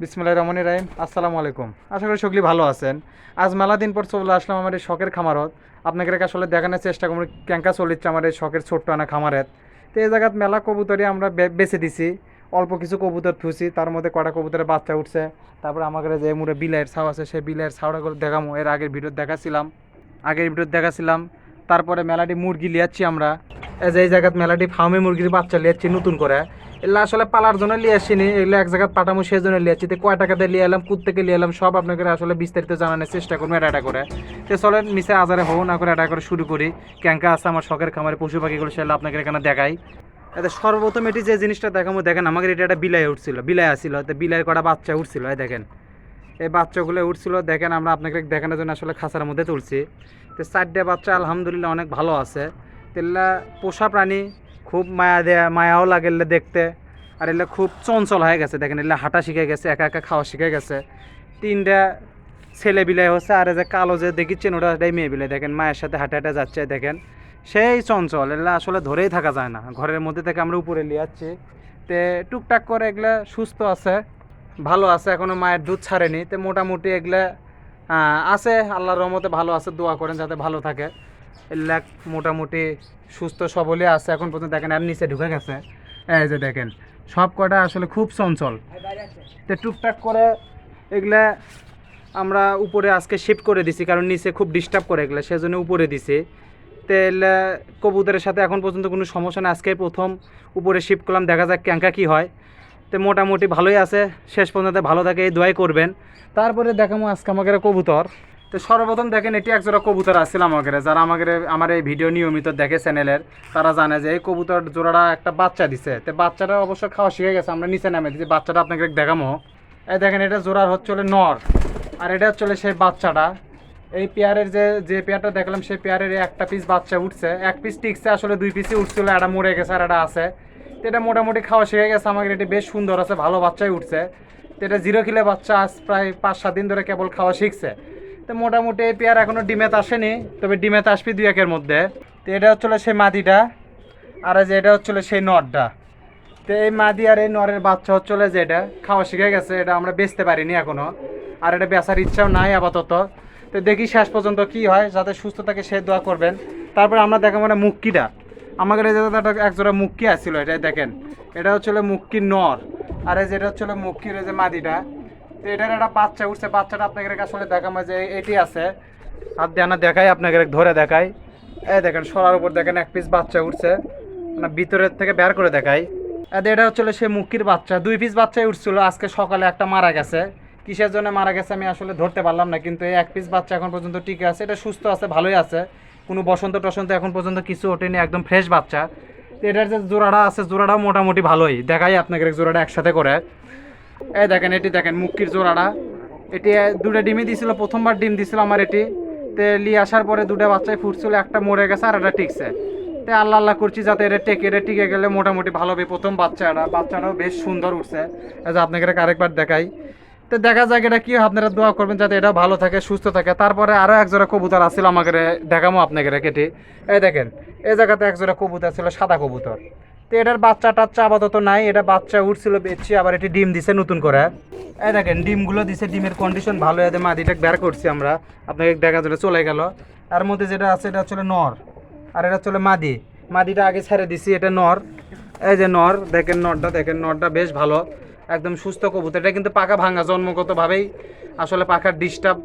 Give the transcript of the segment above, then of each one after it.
বিসমুল্লাহ রহমান রাহিম, আসসালামু আলাইকুম। আশা করি সকলেই ভালো আছেন। আজ মেলা দিন পর চলে আসলাম আমার এই শখের খামারত। আপনাকে আসলে দেখানোর চেষ্টা করব ক্যাঙ্কা চলিচ্ছে আমার এই শখের ছোট্ট আনা খামারের তো এই জায়গাত মেলা কবুতরই আমরা বেছে দিছি। অল্প কিছু কবুতর থুছি তার মধ্যে কটা কবুতরের বাচ্চা উঠছে। তারপরে আমাদের যে মুড়ে বিলাইয়ের ছাও আছে, সেই বিলাইয়ের করে দেখামো। এর আগের ভিডিও দেখাছিলাম। আগের ভিডিও দেখাছিলাম। তারপরে মেলাটি মুরগি লিয়াচ্ছি আমরা। এই যে এই জায়গাত মেলাটি ফার্মে মুরগির বাচ্চা লিয়াচ্ছি নতুন করে। এগুলো আসলে পালার জন্য লিয়ে আসিনি, এগুলো এক জায়গায় পাঠামো সেই জন্য লিয়ে আসছি তো কয় টাকাতে লিয়ে এলাম কুত থেকে লিয়ে এলাম, সব আপনাকে আসলে বিস্তারিত জানানোর চেষ্টা করব, এটা এটা করে। তো চলেন, নিচে আজারে হো না করে এটা করে শুরু করি। ক্যাঙ্কা আছে আমার শখের খামারে, পশু পাখিগুলো সেগুলো আপনাকে এখানে দেখাই। এতে সর্বপ্রথম এটি যে জিনিসটা দেখাবো, দেখেন আমাদের এটা একটা বিলাই উঠছিল, বিলাই আসছিল তো বিলাই কটা বাচ্চা উঠছিল, এই দেখেন। এই বাচ্চাগুলো উঠছিল, দেখেন আমরা আপনাকে দেখানোর জন্য আসলে খাঁচার মধ্যে তুলছি। তো চারটে বাচ্চা আলহামদুলিল্লাহ অনেক ভালো আছে। তেল্লা পোষা প্রাণী খুব মায়া দেয়া, মায়াও লাগে এগুলো দেখতে। আর এগুলো খুব চঞ্চল হয়ে গেছে, দেখেন এগুলো হাঁটা শিখে গেছে, একা একা খাওয়া শিখে গেছে। তিনটা ছেলে বিলাই হচ্ছে, আর যে কালো যে দেখিচ্ছেন ওটা এটাই মেয়ে বিলাই, দেখেন, মায়ের সাথে হাঁটা হাঁটা যাচ্ছে, দেখেন। সেই চঞ্চল এগুলো আসলে ধরেই থাকা যায় না। ঘরের মধ্যে থেকে আমরা উপরে নিয়ে যাচ্ছি। তে টুকটাক করে এগুলা সুস্থ আছে, ভালো আছে এখনও মায়ের দুধ ছাড়েনি। তো মোটামুটি এগুলা আছে, আল্লাহর রহমতে ভালো আছে, দোয়া করেন যাতে ভালো থাকে। এগুলা মোটামুটি সুস্থ সবলই আছে, এখন পর্যন্ত দেখেন আর নিচে ঢুকে গেছে। এই যে দেখেন, সব কটা আসলে খুব চঞ্চল। তো টুকটাক করে এগুলা আমরা উপরে আজকে শিফট করে দিছি, কারণ নিচে খুব ডিস্টার্ব করে এগুলো, সেজন্য উপরে দিছি। তেল কবুতরের সাথে এখন পর্যন্ত কোনো সমস্যা নেই আজকে প্রথম উপরে শিফট করলাম, দেখা যাক ক্যাঙ্কা কী হয়। তো মোটামুটি ভালোই আছে, শেষ পর্যন্ত ভালো থাকে, এই দোয়াই করবেন। তারপরে দেখাবো আজকে আমাকে কবুতর। তো সর্বপ্রথম দেখেন, এটি একজোড়া কবুতর আসছিল আমাকে যারা আমাকে আমার এই ভিডিও নিয়মিত দেখে চ্যানেলের, তারা জানে যে এই কবুতর জোড়াটা একটা বাচ্চা দিছে। তো বাচ্চাটা অবশ্য খাওয়া শিখে গেছে, আমরা নিচে নামে দিচ্ছি, বাচ্চাটা আপনাকে দেখামো। এই দেখেন, এটা জোড়ার হচ্ছে নর, আর এটা হচ্ছে সেই বাচ্চাটা। এই পেয়ারের যে যে পেয়ারটা দেখলাম, সেই পেয়ারের একটা পিস বাচ্চা উঠছে। এক পিস টিকছে, আসলে দুই পিসই উঠছিল একটা মরে গেছে আর একটা আছে। তো এটা মোটামুটি খাওয়া শিখে গেছে আমাকে এটা বেশ সুন্দর আছে, ভালো বাচ্চাই উঠছে। তো এটা জিরো কিলো বাচ্চা আজ প্রায় পাঁচ সাত দিন ধরে কেবল খাওয়া শিখছে। তো মোটামুটি এই পেয়ার এখনও ডিমেতে আসেনি তবে ডিমেতে আসবে দুই একের মধ্যে। তো এটা হচ্ছিল সেই মাদিটা আর যে এটা হচ্ছিল সেই নটটা। তো এই মাদি আর এই নরের বাচ্চা হচ্ছিল যে এটা, খাওয়া শিখে গেছে, এটা আমরা বেচতে পারিনি এখনও, আর এটা বেচার ইচ্ছাও নাই আপাতত। তো দেখি শেষ পর্যন্ত কি হয়, যাতে সুস্থ থাকে সে দোয়া করবেন। তারপরে আমরা দেখাবো মানে মুক্কিটা। আমাদের এই যে একটা একজোড়া মুক্কি আসছিল এটাই দেখেন। এটা হচ্ছিল মুক্কির নর, আর যেটা হচ্ছিল মুক্কির যে মাদিটা এটার একটা বাচ্চা উঠছে, বাচ্চাটা আপনাদের আসলে দেখাবো যে এটি আছে। দিয়ে আনা দেখাই, আপনাকে ধরে দেখাই। এই দেখেন, সরার উপর দেখেন, এক পিস বাচ্চা উঠছে। মানে ভিতরের থেকে বের করে দেখাই। আর এটা হচ্ছিল সে মুক্তির বাচ্চা। দুই পিস বাচ্চাই উঠছিল, আজকে সকালে একটা মারা গেছে। কিসের জন্য মারা গেছে আমি আসলে ধরতে পারলাম না, কিন্তু এক পিস বাচ্চা এখন পর্যন্ত টিকে আছে। এটা সুস্থ আছে, ভালোই আছে। কোনো বসন্ত টসন্ত এখন পর্যন্ত কিছু ওঠেনি, একদম ফ্রেশ বাচ্চা। এটার যে জোড়াটা আছে, জোড়াটাও মোটামুটি ভালোই। দেখাই আপনাকে জোড়াটা একসাথে করে। এই দেখেন, এটি দেখেন মুক্তির জোড়াটা। এটি দুটো ডিমই দিছিল, প্রথমবার ডিম দিছিল আমার এটি। তে নিয়ে আসার পরে দুটো বাচ্চাই ফুটছিল, একটা মরে গেছে আর একটা টিকছে। তে আল্লাহ আল্লাহ করছি যাতে এটা টেকে, এটা টিকে গেলে মোটামুটি ভালো হবে। প্রথম বাচ্চাটা, বাচ্চাটাও বেশ সুন্দর উঠছে। যে আপনাকে এটা আরেকবার দেখাই। তো দেখা যাক এটা কি আপনারা দোয়া করবেন যাতে এটা ভালো থাকে, সুস্থ থাকে। তারপরে আরও একজোড়া কবুতর আসছিল আমাকে দেখামো আপনাকে কেটে। এই দেখেন, এই জায়গাতে একজোড়া কবুতর ছিল, সাদা কবুতর। তো এটার বাচ্চা টাচ্চা আপাতত নাই, এটা বাচ্চা উঠছিল বেচছি, আবার এটি ডিম দিছে নতুন করে। এই দেখেন, ডিমগুলো দিছে, ডিমের কন্ডিশন ভালো এতে মাদিটা বের করছি আমরা। আপনাকে দেখা যাবে চলে গেল। তার মধ্যে যেটা আছে, এটা হচ্ছে নর। আর এটা হচ্ছে মাদি। মাদিটা আগে ছেড়ে দিছি, এটা নর। এই যে নর, দেখেন নরটা দেখেন নরটা বেশ ভালো। একদম সুস্থ কবুতর। এটা কিন্তু পাকা ভাঙা, জন্মগতভাবেই। আসলে পাখার ডিস্টার্ব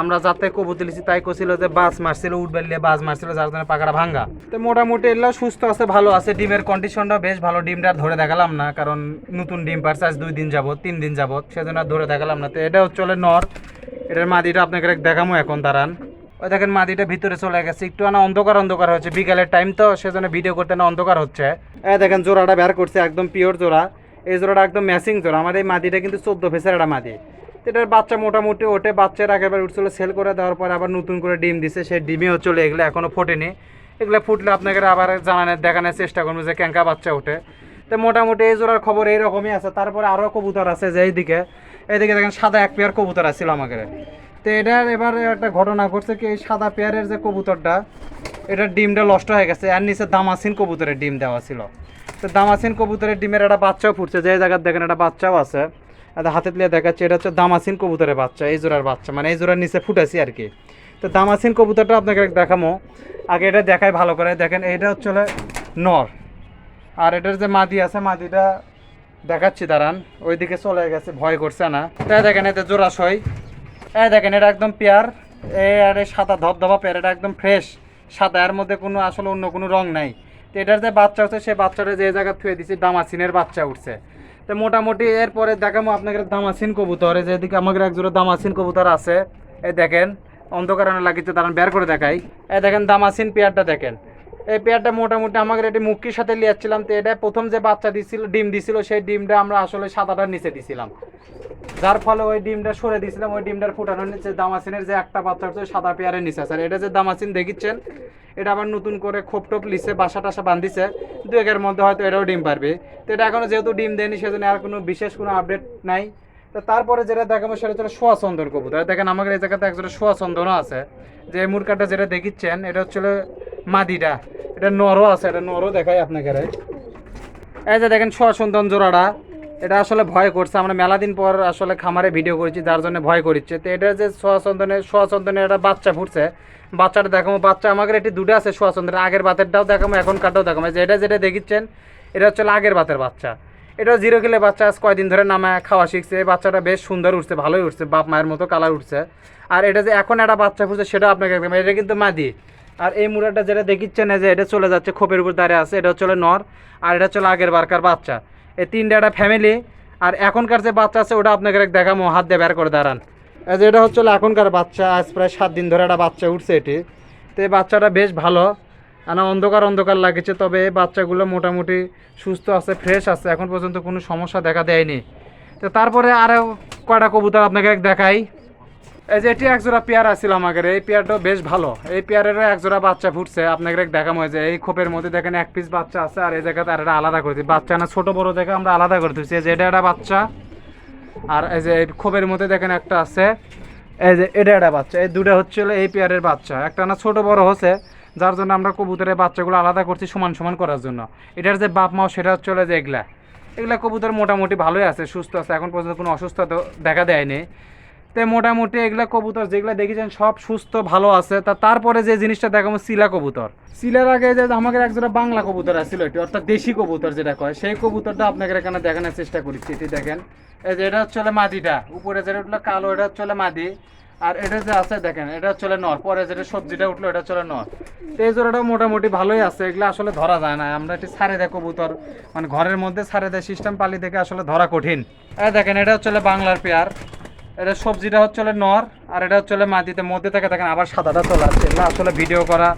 আমরা যাতে কবুতর লিছি, তাই কছিল যে বাস মারছিল উঠবেল দিয়ে বাস মারছিল, যার জন্য পাখাটা ভাঙ্গা। তো মোটামুটি এগুলো সুস্থ আছে, ভালো আছে, ডিমের কন্ডিশনটা বেশ ভালো, ডিমটা ধরে দেখালাম না, কারণ নতুন ডিম পারছে, আজ দুই দিন যাবত তিন দিন যাবত সেজন্য আর ধরে দেখালাম না। তো এটা হচ্ছে নর, এটার মাদিটা আপনাকে দেখামো এখন, দাঁড়ান। ওই দেখেন মাদিটা ভিতরে চলে গেছে, একটু না অন্ধকার অন্ধকার হচ্ছে, বিকালের টাইম তো, সেজন্য ভিডিও করতে না অন্ধকার হচ্ছে। এ দেখেন জোড়াটা বের করছে, একদম পিওর জোড়া। এই জোড়াটা একদম ম্যাচিং জোড়া আমার এই মাদিটা কিন্তু চোদ্দ ফেসের একটা মাদি এটার বাচ্চা মোটামুটি ওঠে বাচ্চার আগেবার উঠছিল সেল করে দেওয়ার পরে আবার নতুন করে ডিম দিছে। সেই ডিমে চলে এগুলো এখনও ফোটেনি। এগুলো ফুটলে আপনাকে আবার জানানোর দেখানোর চেষ্টা করব যে ক্যাঙ্কা বাচ্চা ওঠে তো মোটামুটি এই জোড়ার খবর এইরকমই আছে। তারপরে আরও কবুতর আছে যে এইদিকে। এইদিকে দেখেন সাদা এক পেয়ার কবুতর আছিল আমাকে তো এটার এবার একটা ঘটনা ঘটছে কি, এই সাদা পেয়ারের যে কবুতরটা, এটার ডিমটা নষ্ট হয়ে গেছে। আর নিচে দামাসিন কবুতরের ডিম দেওয়া ছিল। তো দামাসিন কবুতরের ডিমের একটা বাচ্চাও ফুটছে। যে জায়গার দেখেন একটা বাচ্চাও আছে। হাতে তুলে দেখাচ্ছি, এটা হচ্ছে দামাসিন কবুতরের বাচ্চা, এই জোড়ার বাচ্চা। মানে এই জোড়ার নিচে ফুটাছি আর কি। তো দামাসিন কবুতরটা আপনাকে দেখামো। আগে এটা দেখাই ভালো করে। দেখেন এটা হচ্ছে নর। আর এটার যে মাদি আছে, মাদিটা দেখাচ্ছি, দাঁড়ান। ওইদিকে চলে গেছে, ভয় করছে না। তাই দেখেন, এতে জোড়াশয় এ দেখেন, এটা একদম পেয়ার। এ আর সাদা ধবধবা পেয়ার, এটা একদম ফ্রেশ। সাদা, এর মধ্যে কোনো আসলে অন্য কোনো রং নাই। তো এটার যে বাচ্চা হচ্ছে সেই বাচ্চাটা যে জায়গায় থুয়ে দিছি, দামাসিনের বাচ্চা উঠছে। তো মোটামুটি এরপরে দেখাবো আপনাদের দামাসিন কবুতর। এই যে এদিকে আমাদের এক জোড়া দামাসিন কবুতর আছে। এই দেখেন অন্ধকারণে লাগিয়েছে তারা বের করে দেখাই। এই দেখেন, দামাসিন পেয়ারটা দেখেন। এই পেয়ারটা মোটামুটি আমাদের এটি মুক্তির সাথে লিয়াচ্ছিলাম তো এটা প্রথম যে বাচ্চা দিছিল, ডিম দিছিল, সেই ডিমটা আমরা আসলে সাদাটার নিচে দিছিলাম। যার ফলে ওই ডিমটা সরে দিয়েছিলাম ওই ডিমটার ফুটানোর নিচে দামাসিনের যে একটা বাচ্চা হচ্ছে সাদা পেয়ারের নিচে আছে। আর এটা যে দামাসিন দেখিচ্ছেন, এটা আবার নতুন করে খোপ টোপ লিছে, বাসা টাসা বান্ধিছে দু একের মধ্যে হয়তো এটাও ডিম পারবে। তো এটা এখনও যেহেতু ডিম দেয়নি, সেজন্য আর কোনো বিশেষ কোনো আপডেট নাই। তো তারপরে যেটা দেখাবো, সেটা হচ্ছে সোয়া চন্দন কবুতর। দেখেন, আমাদের এই জায়গাতে একজোড়া সোয়া চন্দনও আছে। যে মুরকাটা যেটা দেখিচ্ছেন, এটা হচ্ছে হলো মাদিটা। এটা নরও আছে, এটা নরও দেখাই আপনাকে এই যে দেখেন সোয়া চন্দন জোড়াটা, এটা আসলে ভয় করছে। আমরা মেলা দিন পর আসলে খামারে ভিডিও করেছি, যার জন্য ভয় করিচ্ছে। তো এটা যে সোয়া চন্দনের সোয়া একটা বাচ্চা ফুটছে, বাচ্চাটা দেখাবো বাচ্চা আমাদের এটি দুটো আছে সোয়া চন্দনের আগের বাতেরটাও দেখাবো এখনকারটাও দেখাবো এই যে এটা যেটা দেখিচ্ছেন, এটা হচ্ছে আগের বাতের বাচ্চা। এটা জিরো কিলে বাচ্চা আজ কয়দিন ধরে নামে খাওয়া শিখছে। এই বাচ্চাটা বেশ সুন্দর উঠছে, ভালোই উঠছে, বাপ মায়ের মতো কালার উঠছে। আর এটা যে এখন একটা বাচ্চা ফুটছে সেটা আপনাকে। এটা কিন্তু মাদি। আর এই মুড়াটা যেটা দেখিচ্ছেন, এই যে এটা চলে যাচ্ছে খোপের উপর দাঁড়িয়ে আছে, এটা হলো নর, আর এটা হলো আগের বারকার বাচ্চা। এই তিনটা একটা ফ্যামিলি আর এখনকার যে বাচ্চা আছে, ওটা আপনাকে দেখামো, হাত দিয়ে বের করে দাঁড়ান। যে এটা হচ্ছে এখনকার বাচ্চা, আজ প্রায় সাত দিন ধরে একটা বাচ্চা উঠছে এটি। তো এই বাচ্চাটা বেশ ভালো না অন্ধকার অন্ধকার লাগেছে, তবে এই বাচ্চাগুলো মোটামুটি সুস্থ আছে ফ্রেশ আছে, এখন পর্যন্ত কোনো সমস্যা দেখা দেয়নি। তো তারপরে আরও কয়টা কবুতর আপনাকে দেখাই। এই যে এটি একজোড়া পেয়ার আছিল আমাদের, এই পেয়ারটাও বেশ ভালো। এই পেয়ারেরও একজোড়া বাচ্চা ফুটছে, আপনাকে দেখামো এই যে, এই খোপের মধ্যে দেখেন এক পিস বাচ্চা আছে, আর এই জায়গাতে আর একটা আলাদা করে বাচ্চা না, ছোট বড় দেখে আমরা আলাদা করে দিচ্ছি। এই যে এটা একটা বাচ্চা, আর এই যে এই খোপের মধ্যে দেখেন একটা আছে। এই যে এটা একটা বাচ্চা, এই দুটো হচ্ছে হলো এই পেয়ারের বাচ্চা। একটা না ছোট বড় হচ্ছে, যার জন্য আমরা কবুতরের বাচ্চাগুলো আলাদা করছি সমান সমান করার জন্য। এটার যে বাপ মাও সেটা হচ্ছে যে এগুলা। এগুলা কবুতর মোটামুটি ভালোই আছে, সুস্থ আছে, এখন পর্যন্ত কোনো অসুস্থতা দেখা দেয়নি। তো মোটামুটি এগুলা কবুতর যেগুলো দেখেছেন সব সুস্থ, ভালো আছে। তা তারপরে যে জিনিসটা দেখাবো, শিলা কবুতর। শিলার আগে যে আমাদের একজোড়া বাংলা কবুতর আছিল এটি, অর্থাৎ দেশি কবুতর যেটা কয়, সেই কবুতরটা আপনাদের এখানে দেখানোর চেষ্টা করেছি। এটি দেখেন, এই যে এটা হচ্ছে মাদিটা উপরে যেটা উঠল কালো, এটা হচ্ছে মাদি আর এটা যে আছে দেখেন, এটা হলো নর, পরে যেটা সবজিটা উঠল, এটা হলো নর। তো এই জোড়াটাও মোটামুটি ভালোই আছে, এগুলো আসলে ধরা যায় না। আমরা একটি সারে দেয় কবুতর মানে ঘরের মধ্যে সারে দেয় সিস্টেম পালি দেখে আসলে ধরা কঠিন। দেখেন, এটা হচ্ছে বাংলার পেয়ার। এটা সবজিটা হচ্ছে নর, আর এটা হচ্ছে মাটিতে, মধ্যে থেকে, দেখেন আবার সাদাটা চলে আসছে। এগুলো আসলে ভিডিও করা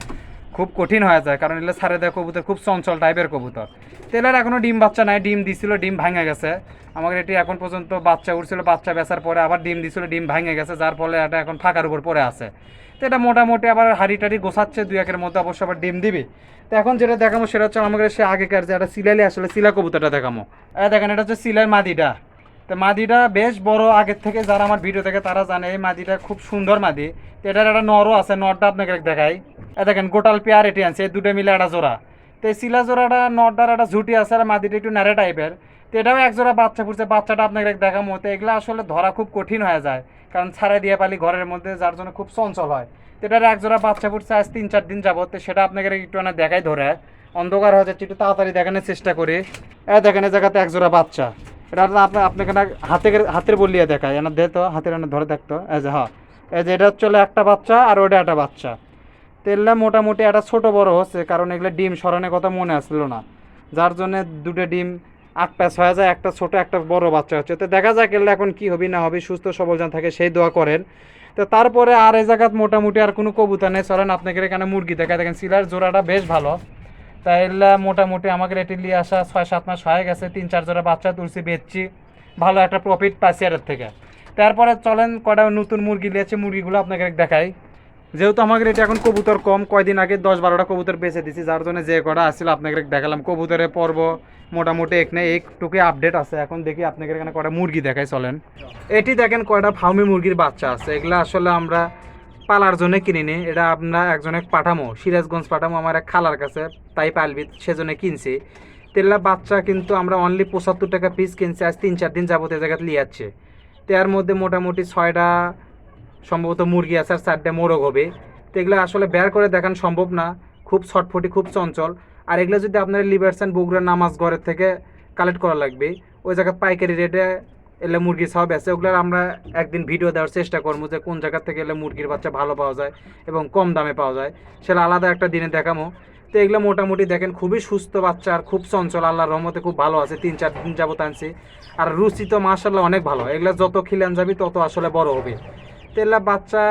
খুব কঠিন হয়ে যায়, কারণ এগুলো সারে দেয় কবুতর খুব চঞ্চল টাইপের কবুতর। তেলের এখনও ডিম বাচ্চা নাই, ডিম দিছিল, ডিম ভাঙে গেছে। আমাদের এটি এখন পর্যন্ত বাচ্চা উঠছিল বাচ্চা বেচার পরে আবার ডিম দিছিল, ডিম ভাঙে গেছে, যার ফলে এটা এখন ফাঁকার উপর পড়ে আছে। তো এটা মোটামুটি আবার হাড়ি টাড়ি গোছাচ্ছে, দুই একের মধ্যে অবশ্য আবার ডিম দিবি। তো এখন যেটা দেখামো সেটা হচ্ছে আমাদের সে আগেকার যে একটা সিলালি আসলে সিলা কবুতরটা দেখামো এই দেখেন, এটা হচ্ছে সিলার মাদিটা। তো মাদিটা বেশ বড় আগের থেকে যারা আমার ভিডিও থেকে তারা জানে এই মাদিটা খুব সুন্দর মাদি। তো এটার একটা নরও আছে নরটা আপনাকে দেখাই। এ দেখেন, গোটাল পেয়ার এটি আনছে, এই দুটো মিলে একটা জোড়া। তো এই শিলা জোড়াটা নরটার একটা ঝুটি আছে, আর মাদিটা একটু ন্যাড়ে টাইপের। তো এটাও এক জোড়া বাচ্চা ফুটছে বাচ্চাটা আপনাকে দেখা মতো এগুলো আসলে ধরা খুব কঠিন হয়ে যায়, কারণ ছাড়াই দিয়ে পালি ঘরের মধ্যে, যার জন্য খুব চঞ্চল হয়। তো এটার এক জোড়া বাচ্চা ফুটছে আজ তিন চার দিন যাবত তো সেটা আপনাকে একটু না দেখাই ধরে। অন্ধকার হয়ে যাচ্ছে, একটু তাড়াতাড়ি দেখানোর চেষ্টা করি। এ দেখেন, এ জায়গাতে এক জোড়া বাচ্চা। এটা আপনার, আপনাকে না হাতে হাতের বলিয়ে দেখায়। এনার দে তো, হাতের এনে ধরে দেখতো যে হ্যাঁ। যে, এটা হচ্ছে একটা বাচ্চা আর ওটা একটা বাচ্চা। তেলটা মোটামুটি একটা ছোট বড় হচ্ছে, কারণ এগুলো ডিম সরানোর কথা মনে আসলো না। যার জন্য দুটো ডিম আট প্যাচ হয়ে যায়, একটা ছোট, একটা বড় বাচ্চা হচ্ছে। তো দেখা যাক এগুলো এখন কি হবে, না হবে, সুস্থ, সবল যেন থাকে, সেই দোয়া করেন। তো তারপরে আর এই জায়গাত মোটামুটি আর কোনো কবুতা নেই। চলেন, আপনাকে এখানে মুরগি দেখা দেখেন সিলার জোড়াটা বেশ ভালো। তাইলে মোটামুটি আমাকে এটি নিয়ে আসা ছয়, সাত মাস হয়ে গেছে, তিন, চার জোড়া বাচ্চা তুলছি, বেচছি। ভালো একটা প্রফিট পাচ্ছি এর থেকে। তারপরে চলেন কটা নতুন মুরগি নিয়েছে, মুরগিগুলো আপনাকে দেখাই। যেহেতু আমাকে এটা এখন কবুতর কম, কয়দিন আগে দশ, বারোটা কবুতর বেঁচে দিছি, যার জন্য যে কটা আসছিল আপনাকে দেখালাম। কবুতরের পর্ব মোটামুটি এখানে এইটুকুই আপডেট আছে। এখন দেখি আপনাকে এখানে কটা মুরগি দেখাই, চলেন। এটি দেখেন কয়টা ফার্মি মুরগির বাচ্চা আছে। এগুলো আসলে আমরা পালার জন্য কিনিনি এটা আমরা একজনে পাঠামো, সিরাজগঞ্জ পাঠামো আমার এক খালার কাছে, তাই পালবি, সেজন্য কিনছি। তেলা বাচ্চা কিন্তু আমরা অনলি পঁচাত্তর টাকা পিস কিনছি, আজ তিন চার দিন যাবত এ জায়গায় লিয়ে যাচ্ছে। তো এর মধ্যে মোটামুটি ছয়টা সম্ভবত মুরগি আছে আর চারটে মোরগ হবে। তো এগুলো আসলে বের করে দেখান সম্ভব না, খুব ছটফটি, খুব চঞ্চল। আর এগুলো যদি আপনার লিবারসান বগুড়া নামাজ ঘরের থেকে কালেক্ট করা লাগবে, ওই জায়গায় পাইকারি রেটে এলে মুরগি সব আছে। ওগুলোর আমরা একদিন ভিডিও দেওয়ার চেষ্টা করব যে কোন জায়গা থেকে এলে মুরগির বাচ্চা ভালো পাওয়া যায় এবং কম দামে পাওয়া যায়। সেটা আলাদা একটা দিনে দেখামো। তো এগুলো মোটামুটি দেখেন, খুবই সুস্থ বাচ্চা আর খুব চঞ্চল, আল্লাহর রহমতে খুব ভালো আছে। তিন চার দিন যাবত আনছি। আর রুচি তো মার্শাল্লাহ অনেক ভালো। এগুলো যত খিলান যাবি তত আসলে বড় হবে। তেলা বাচ্চা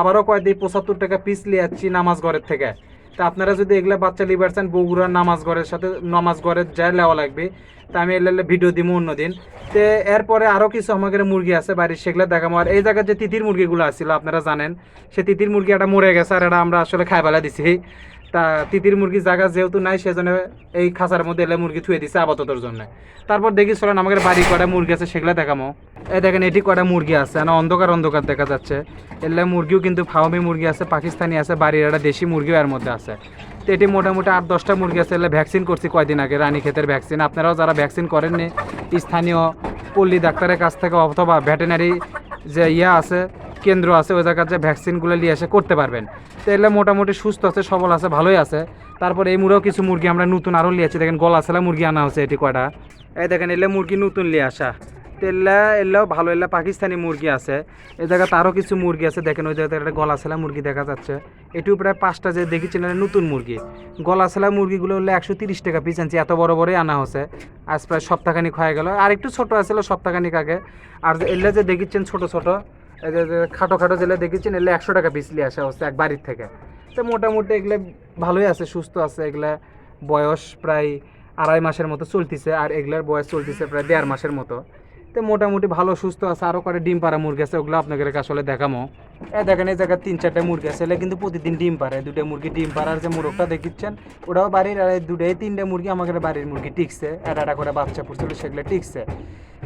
আবারও কয় দিই, পঁচাত্তর টাকা পিস লিয়ে যাচ্ছি নামাজ ঘরের থেকে। তা আপনারা যদি এগুলা বাচ্চা লিবার চান, বগুড়া নামাজ ঘরের সাথে নামাজ ঘরের যাই লেওয়া লাগবে। তা আমি এলে ভিডিও দিব অন্যদিন। তো এরপরে আরও কিছু আমাদের মুরগি আছে, বাড়ির সেগুলো দেখাবো আর এই জায়গায় যে তিতির মুরগিগুলো আসছিল আপনারা জানেন, সে তিতির মুরগি একটা মরে গেছে আর এটা আমরা আসলে খাই ফেলা দিছি। তা তিতির মুরগি জায়গা যেহেতু নাই, সেজন্য এই খাঁচার মধ্যে এলে মুরগি থুয়ে দিছে আপাততর জন্য। তারপর দেখি চলেন আমাদের বাড়ি কয়টা মুরগি আছে, সেগুলো দেখামো। এই দেখেন, এটি কয়টা মুরগি আছে? না অন্ধকার অন্ধকার দেখা যাচ্ছে। এলে মুরগিও কিন্তু ফাওমি মুরগি আছে, পাকিস্তানি আছে, বাড়ির একটা দেশি মুরগিও এর মধ্যে আছে। তো এটি মোটামুটি আট, দশটা মুরগি আছে, এলে ভ্যাকসিন করছি কয়দিন আগে রানী ক্ষেতের ভ্যাকসিন। আপনারাও যারা ভ্যাকসিন করেননি, স্থানীয় পল্লী ডাক্তারের কাছ থেকে অথবা ভেটেনারি যে ইয়া আছে, কেন্দ্র আছে, ওই জায়গার যে ভ্যাকসিনগুলো নিয়ে এসে করতে পারবেন। তো এগুলো মোটামুটি সুস্থ আছে, সবল আছে, ভালোই আছে। তারপর এই মুড়েও কিছু মুরগি আমরা নতুন আরও লিয়েছি দেখেন গলা মুরগি আনা হচ্ছে এটি কয়টা। এই দেখেন, এলে মুরগি নতুন নিয়ে আসা। তো এল্লা এল্লাও ভালো এল্লা পাকিস্তানি মুরগি আছে। এই জায়গাতে আরও কিছু মুরগি আছে, দেখেন ওই জায়গাতে একটা গলা ছেলা মুরগি দেখা যাচ্ছে। এটিও প্রায় পাঁচটা যে এটা নতুন মুরগি। গলা ছেলা মুরগিগুলো হলে একশো তিরিশ টাকা পিস আনছি, এত বড় বড়ই আনা হচ্ছে। আজ প্রায় সপ্তাহখানিক হয়ে গেল। আর একটু ছোটো আছিল সপ্তাহখানিক আগে। আর এল্লা যে দেখেছেন ছোটো ছোটো খাটো খাটো যেগুলো দেখেছেন, এলে একশো টাকা নিয়ে আসা হচ্ছে এক বাড়ির থেকে। তো মোটামুটি এগুলো ভালোই আছে, সুস্থ আছে। এগুলা বয়স প্রায় আড়াই মাসের মতো চলতেছে, আর এগুলার বয়স চলতেছে প্রায় দেড় মাসের মতো। তো মোটামুটি ভালো, সুস্থ আছে আরও করে ডিম পাড়া মুরগি আছে, ওগুলো আপনাদের আসলে দেখামো। এ দেখেন, এই জায়গায় তিন চারটে মুরগি আছে কিন্তু প্রতিদিন ডিম পারে দুটো মুরগি ডিম পাড়ার যে মুরগটা দেখিচ্ছেন, ওটাও বাড়ির আর দুটোই তিনটে মুরগি আমাদের বাড়ির মুরগি টিকছে একটা করে বাচ্চা পড়ছিল সেগুলো টিকছে।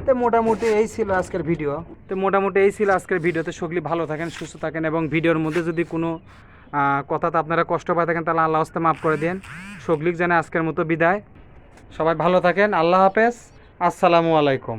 তো মোটামুটি এই ছিল আজকের ভিডিও। তো মোটামুটি এই ছিল আজকের ভিডিওতে সকলি ভালো থাকেন, সুস্থ থাকেন, এবং ভিডিওর মধ্যে যদি কোনো কথাতে আপনারা কষ্ট পায় থাকেন, তাহলে আল্লাহ হস্তে মাফ করে দেন সকলিক জানে আজকের মতো বিদায়। সবাই ভালো থাকেন, আল্লাহ হাফেজ। আসসালামু আলাইকুম।